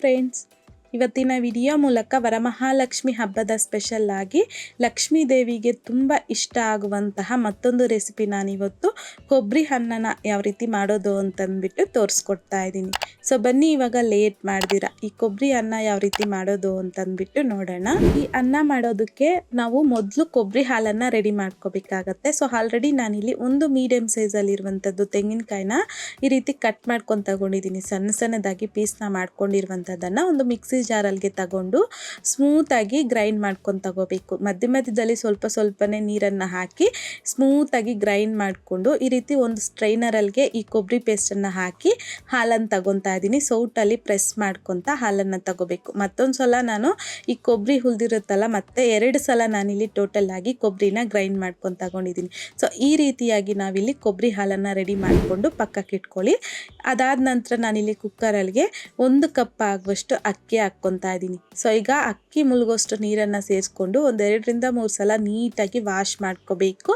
Friends ಇವತ್ತಿನ video ಮೂಲಕ ವರಮಹಾಲಕ್ಷ್ಮಿ ಹಬ್ಬದ ಸ್ಪೆಷಲ್ ಆಗಿ ಲಕ್ಷ್ಮೀ ದೇವಿಗೆ ತುಂಬ ಇಷ್ಟ ಆಗುವಂತಹ ಮತ್ತೊಂದು ರೆಸಿಪಿ ನಾನಿವತ್ತು ಕೊಬ್ಬರಿ ಹಣ್ಣನ ಯಾವ ರೀತಿ ಮಾಡೋದು ಅಂತಂದ್ಬಿಟ್ಟು ತೋರಿಸ್ಕೊಡ್ತಾ ಇದ್ದೀನಿ. ಸೊ ಬನ್ನಿ ಇವಾಗ ಲೇಟ್ ಮಾಡ್ದಿರ. ಈ ಕೊಬ್ಬರಿ ಅನ್ನ ಯಾವ ರೀತಿ ಮಾಡೋದು ಅಂತಂದ್ಬಿಟ್ಟು ನೋಡೋಣ. ಈ ಅನ್ನ ಮಾಡೋದಕ್ಕೆ ನಾವು ಮೊದಲು ಕೊಬ್ಬರಿ ಹಾಲನ್ನು ರೆಡಿ ಮಾಡ್ಕೋಬೇಕಾಗತ್ತೆ. ಸೊ ಆಲ್ರೆಡಿ ನಾನಿಲ್ಲಿ ಒಂದು ಮೀಡಿಯಮ್ ಸೈಜಲ್ಲಿ ಇರುವಂಥದ್ದು ತೆಂಗಿನಕಾಯಿನ ಈ ರೀತಿ ಕಟ್ ಮಾಡ್ಕೊಂಡು ತಗೊಂಡಿದ್ದೀನಿ. ಸಣ್ಣ ಸಣ್ಣದಾಗಿ ಪೀಸ್ನ ಮಾಡ್ಕೊಂಡಿರುವಂಥದ್ದನ್ನು ಒಂದು ಮಿಕ್ಸಿ ಜಾರಲ್ಗೆ ತಗೊಂಡು ಸ್ಮೂತಾಗಿ ಗ್ರೈಂಡ್ ಮಾಡ್ಕೊಂಡು ತಗೋಬೇಕು. ಮಧ್ಯ ಮಧ್ಯದಲ್ಲಿ ಸ್ವಲ್ಪ ಸ್ವಲ್ಪನೇ ನೀರನ್ನು ಹಾಕಿ ಸ್ಮೂತಾಗಿ ಗ್ರೈಂಡ್ ಮಾಡಿಕೊಂಡು ಈ ರೀತಿ ಒಂದು ಸ್ಟ್ರೈನರಲ್ಲಿಗೆ ಈ ಕೊಬ್ಬರಿ ಪೇಸ್ಟನ್ನು ಹಾಕಿ ಹಾಲನ್ನು ತಗೊತಾ ಇದ್ದೀನಿ ಸೌಟಲ್ಲಿ ಪ್ರೆಸ್ ಮಾಡ್ಕೊತ ಹಾಲನ್ನು ತಗೋಬೇಕು. ಮತ್ತೊಂದು ಸಲ ನಾನು ಈ ಕೊಬ್ಬರಿ ಹುಲ್ದಿರುತ್ತಲ್ಲ ಮತ್ತೆ ಎರಡು ಸಲ ನಾನಿಲ್ಲಿ ಟೋಟಲ್ ಆಗಿ ಕೊಬ್ಬರಿನ ಗ್ರೈಂಡ್ ಮಾಡ್ಕೊಂಡು ತಗೊಂಡಿದ್ದೀನಿ ಸೊ ಈ ರೀತಿಯಾಗಿ ನಾವಿಲ್ಲಿ ಕೊಬ್ಬರಿ ಹಾಲನ್ನು ರೆಡಿ ಮಾಡಿಕೊಂಡು ಪಕ್ಕಕ್ಕೆ ಇಟ್ಕೊಳ್ಳಿ ಅದಾದ ನಂತರ ನಾನಿಲ್ಲಿ ಕುಕ್ಕರಲ್ಲಿಗೆ ಒಂದು ಕಪ್ ಆಗುವಷ್ಟು ಅಕ್ಕಿ ಹಾಕ್ಕೊತಾ ಇದ್ದೀನಿ ಸೊ ಈಗ ಅಕ್ಕಿ ಮುಳುಗೋಷ್ಟು ನೀರನ್ನು ಸೇರಿಸ್ಕೊಂಡು ಒಂದೆರಡರಿಂದ ಮೂರು ಸಲ ನೀಟಾಗಿ ವಾಶ್ ಮಾಡ್ಕೋಬೇಕು.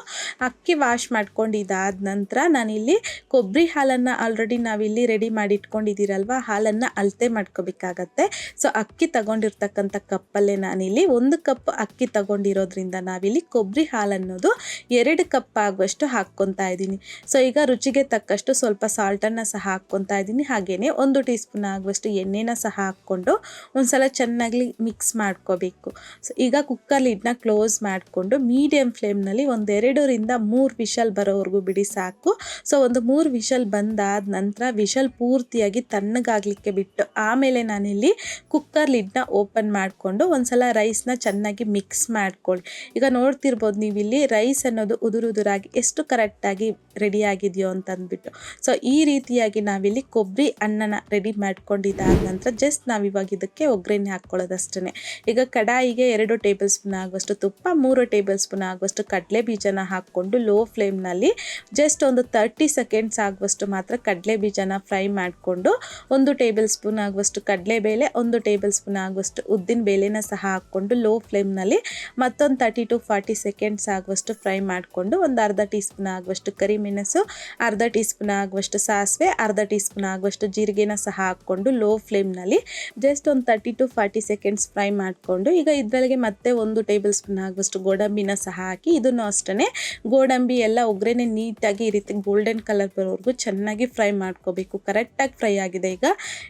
ಅಕ್ಕಿ ವಾಶ್ ಮಾಡ್ಕೊಂಡು ಇದಾದ ನಂತರ ನಾನಿಲ್ಲಿ ಕೊಬ್ಬರಿ ಹಾಲನ್ನು ಆಲ್ರೆಡಿ ನಾವಿಲ್ಲಿ ರೆಡಿ ಮಾಡಿ ಇಟ್ಕೊಂಡಿದ್ದೀರಲ್ವ ಹಾಲನ್ನು ಅಳತೆ ಮಾಡ್ಕೋಬೇಕಾಗತ್ತೆ. ಸೊ ಅಕ್ಕಿ ತಗೊಂಡಿರ್ತಕ್ಕಂಥ ಕಪ್ಪಲ್ಲೇ ನಾನಿಲ್ಲಿ ಒಂದು ಕಪ್ ಅಕ್ಕಿ ತಗೊಂಡಿರೋದ್ರಿಂದ ನಾವಿಲ್ಲಿ ಕೊಬ್ಬರಿ ಹಾಲನ್ನೋದು ಎರಡು ಕಪ್ ಆಗುವಷ್ಟು ಹಾಕ್ಕೊತಾ ಇದ್ದೀನಿ ಸೊ ಈಗ ರುಚಿಗೆ ತಕ್ಕಷ್ಟು ಸ್ವಲ್ಪ ಸಾಲ್ಟನ್ನು ಸಹ ಹಾಕ್ಕೊತಾ ಇದ್ದೀನಿ ಹಾಗೆಯೇ ಒಂದು ಟೀ ಸ್ಪೂನ್ ಆಗುವಷ್ಟು ಎಣ್ಣೆನ ಸಹ ಹಾಕ್ಕೊಂಡು ಒಂದ್ಸಲ ಚೆನ್ನಾಗಿ ಮಿಕ್ಸ್ ಮಾಡ್ಕೋಬೇಕು. ಸೊ ಈಗ ಕುಕ್ಕರ್ ಲಿಡ್ನ ಕ್ಲೋಸ್ ಮಾಡಿಕೊಂಡು ಮೀಡಿಯಮ್ ಫ್ಲೇಮ್ನಲ್ಲಿ ಒಂದೆರಡರಿಂದ ಮೂರು ವಿಷಲ್ ಬರೋವರೆಗೂ ಬಿಡಿ ಸಾಕು. ಸೊ ಒಂದು ಮೂರು ವಿಷಲ್ ಬಂದಾದ ನಂತರ ವಿಷಲ್ ಪೂರ್ತಿಯಾಗಿ ತಣ್ಣಗಾಗಲಿಕ್ಕೆ ಬಿಟ್ಟು ಆಮೇಲೆ ನಾನಿಲ್ಲಿ ಕುಕ್ಕರ್ ಲಿಡ್ನ ಓಪನ್ ಮಾಡಿಕೊಂಡು ಒಂದ್ಸಲ ರೈಸ್ನ ಚೆನ್ನಾಗಿ ಮಿಕ್ಸ್ ಮಾಡ್ಕೊಳ್ಳಿ. ಈಗ ನೋಡ್ತಿರ್ಬೋದು ನೀವಿಲ್ಲಿ ರೈಸ್ ಅನ್ನೋದು ಉದುರುದುರಾಗಿ ಎಷ್ಟು ಕರೆಕ್ಟಾಗಿ ರೆಡಿ ಆಗಿದೆಯೋ ಅಂತ ಅಂದ್ಬಿಟ್ಟು ಸೊ ಈ ರೀತಿಯಾಗಿ ನಾವಿಲ್ಲಿ ಕೊಬ್ಬರಿ ಅನ್ನನ ರೆಡಿ ಮಾಡ್ಕೊಂಡಿದ್ದಾದ ನಂತರ ಜಸ್ಟ್ ನಾವಿವಾಗ ಇದಕ್ಕೆ ಒಗ್ಗರಣೆ ಹಾಕ್ಕೊಳ್ಳೋದಷ್ಟೇ ಈಗ ಕಡಾಯಿಗೆ ಎರಡು ಟೇಬಲ್ ಸ್ಪೂನ್ ಆಗುವಷ್ಟು ತುಪ್ಪ, ಮೂರು ಟೇಬಲ್ ಸ್ಪೂನ್ ಆಗುವಷ್ಟು ಕಡಲೆ ಬೀಜನ ಹಾಕ್ಕೊಂಡು ಲೋ ಫ್ಲೇಮ್ನಲ್ಲಿ ಜಸ್ಟ್ ಒಂದು ತರ್ಟಿ ಸೆಕೆಂಡ್ಸ್ ಆಗುವಷ್ಟು ಮಾತ್ರ ಕಡಲೆ ಬೀಜನ ಫ್ರೈ ಮಾಡಿಕೊಂಡು ಒಂದು ಟೇಬಲ್ ಸ್ಪೂನ್ ಆಗುವಷ್ಟು ಕಡಲೆಬೇಳೆ, ಒಂದು ಟೇಬಲ್ ಸ್ಪೂನ್ ಆಗುವಷ್ಟು ಉದ್ದಿನ ಬೇಳೆನ ಸಹ ಹಾಕ್ಕೊಂಡು ಲೋ ಫ್ಲೇಮ್ನಲ್ಲಿ ಮತ್ತೊಂದು ತರ್ಟಿ ಟು ಫಾರ್ಟಿ ಸೆಕೆಂಡ್ಸ್ ಆಗುವಷ್ಟು ಫ್ರೈ ಮಾಡಿಕೊಂಡು ಒಂದು ಅರ್ಧ ಟೀ ಸ್ಪೂನ್ ಆಗುವಷ್ಟು ಕರಿಮೆಣಸು, ಅರ್ಧ ಟೀ ಸ್ಪೂನ್ ಆಗುವಷ್ಟು ಸಾಸಿವೆ, ಅರ್ಧ ಟೀ ಸ್ಪೂನ್ ಆಗುವಷ್ಟು ಜೀರಿಗೆನ ಸಹ ಹಾಕ್ಕೊಂಡು ಲೋ ಫ್ಲೇಮ್ನಲ್ಲಿ ಜಸ್ಟ್ ಒಂದು thirty to forty seconds fry ಮಾಡಿಕೊಂಡು ಈಗ ಇದರಲ್ಲಿಗೆ ಮತ್ತೆ ಒಂದು ಟೇಬಲ್ ಸ್ಪೂನ್ ಆಗುವಷ್ಟು ಗೋಡಂಬಿನ ಸಹ ಹಾಕಿ ಇದನ್ನು ಅಷ್ಟೇ ಗೋಡಂಬಿ ಎಲ್ಲ ಒಗ್ಗರಣೆ ನೀಟಾಗಿ ಈ ರೀತಿ ಗೋಲ್ಡನ್ ಕಲರ್ ಬರೋವರೆಗೂ ಚೆನ್ನಾಗಿ ಫ್ರೈ ಮಾಡ್ಕೋಬೇಕು. ಕರೆಕ್ಟಾಗಿ ಫ್ರೈ ಆಗಿದೆ ಈಗ.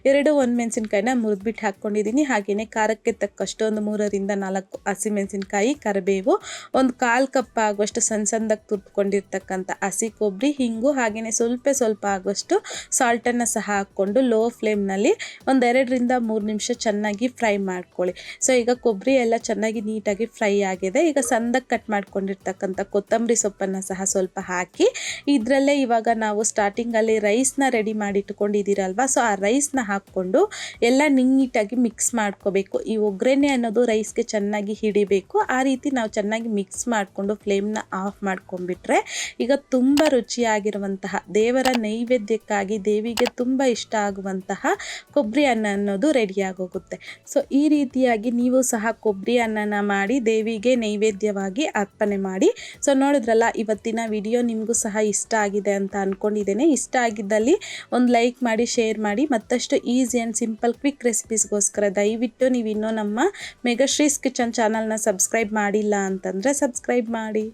ಎರಡು ಒಂದು ಮೆಣಸಿನ್ಕಾಯಿನ ಮುರಿದ್ಬಿಟ್ಟು ಹಾಕ್ಕೊಂಡಿದ್ದೀನಿ. ಹಾಗೆಯೇ ಖಾರಕ್ಕೆ ತಕ್ಕಷ್ಟು ಒಂದು ಮೂರರಿಂದ ನಾಲ್ಕು ಹಸಿಮೆಣಸಿನ್ಕಾಯಿ, ಕರಿಬೇವು, ಒಂದು ಕಾಲು ಕಪ್ ಆಗುವಷ್ಟು ಸಣ್ಣ ಸಣ್ಣದಾಗಿ ತುರ್ಕೊಂಡಿರ್ತಕ್ಕಂಥ ಹಸಿ ಕೊಬ್ಬರಿ, ಹಿಂಗು ಹಾಗೆಯೇ ಸ್ವಲ್ಪ ಸ್ವಲ್ಪ ಆಗುವಷ್ಟು ಸಾಲ್ಟನ್ನು ಸಹ ಹಾಕ್ಕೊಂಡು ಲೋ ಫ್ಲೇಮ್ನಲ್ಲಿ ಒಂದೆರಡರಿಂದ ಮೂರು ನಿಮಿಷ ಚೆನ್ನಾಗಿ ಫ್ರೈ ಮಾಡ್ಕೊಳ್ಳಿ. ಸೊ ಈಗ ಕೊಬ್ಬರಿ ಎಲ್ಲ ಚೆನ್ನಾಗಿ ನೀಟಾಗಿ ಫ್ರೈ ಆಗಿದೆ. ಈಗ ಸಂದಕ್ಕೆ ಕಟ್ ಮಾಡ್ಕೊಂಡಿರ್ತಕ್ಕಂಥ ಕೊತ್ತಂಬರಿ ಸೊಪ್ಪನ್ನು ಸಹ ಸ್ವಲ್ಪ ಹಾಕಿ, ಇದರಲ್ಲೇ ಇವಾಗ ನಾವು ಸ್ಟಾರ್ಟಿಂಗಲ್ಲಿ ರೈಸ್ನ ರೆಡಿ ಮಾಡಿ ಇಟ್ಕೊಂಡಿದ್ದೀರಲ್ವ ಸೊ ಆ ರೈಸ್ನ ಹಾಕ್ಕೊಂಡು ಎಲ್ಲ ನೀಟಾಗಿ ಮಿಕ್ಸ್ ಮಾಡ್ಕೋಬೇಕು. ಈ ಒಗ್ಗರಣೆ ಅನ್ನೋದು ರೈಸ್ಗೆ ಚೆನ್ನಾಗಿ ಹಿಡಿಬೇಕು. ಆ ರೀತಿ ನಾವು ಚೆನ್ನಾಗಿ ಮಿಕ್ಸ್ ಮಾಡಿಕೊಂಡು ಫ್ಲೇಮ್ನ ಆಫ್ ಮಾಡ್ಕೊಂಡ್ಬಿಟ್ರೆ, ಈಗ ತುಂಬ ರುಚಿಯಾಗಿರುವಂತಹ, ದೇವರ ನೈವೇದ್ಯಕ್ಕಾಗಿ ದೇವಿಗೆ ತುಂಬ ಇಷ್ಟ ಆಗುವಂತಹ ಕೊಬ್ಬರಿ ಅನ್ನ ಅನ್ನೋದು ರೆಡಿಯಾಗೋಗುತ್ತೆ ಸೊ ಈ ರೀತಿಯಾಗಿ ನೀವು ಸಹ ಕೊಬ್ಬರಿ ಅನ್ನನ ಮಾಡಿ, ದೇವಿಗೆ ನೈವೇದ್ಯವಾಗಿ ಅರ್ಪಣೆ ಮಾಡಿ. ಸೊ ನೋಡಿದ್ರಲ್ಲ, ಇವತ್ತಿನ ವಿಡಿಯೋ ನಿಮಗೂ ಸಹ ಇಷ್ಟ ಆಗಿದೆ ಅಂತ ಅಂದ್ಕೊಂಡಿದ್ದೇನೆ ಇಷ್ಟ ಆಗಿದ್ದಲ್ಲಿ ಒಂದು ಲೈಕ್ ಮಾಡಿ ಶೇರ್ ಮಾಡಿ, ಮತ್ತಷ್ಟು ಈಸಿ ಆ್ಯಂಡ್ ಸಿಂಪಲ್ ಕ್ವಿಕ್ ರೆಸಿಪೀಸ್ಗೋಸ್ಕರ ದಯವಿಟ್ಟು ನೀವು ಇನ್ನೂ ನಮ್ಮ ಮೆಗಾಶ್ರೀಸ್ ಕಿಚನ್ ಚಾನಲ್ನ ಸಬ್ಸ್ಕ್ರೈಬ್ ಮಾಡಿಲ್ಲ ಅಂತಂದರೆ ಸಬ್ಸ್ಕ್ರೈಬ್ ಮಾಡಿ.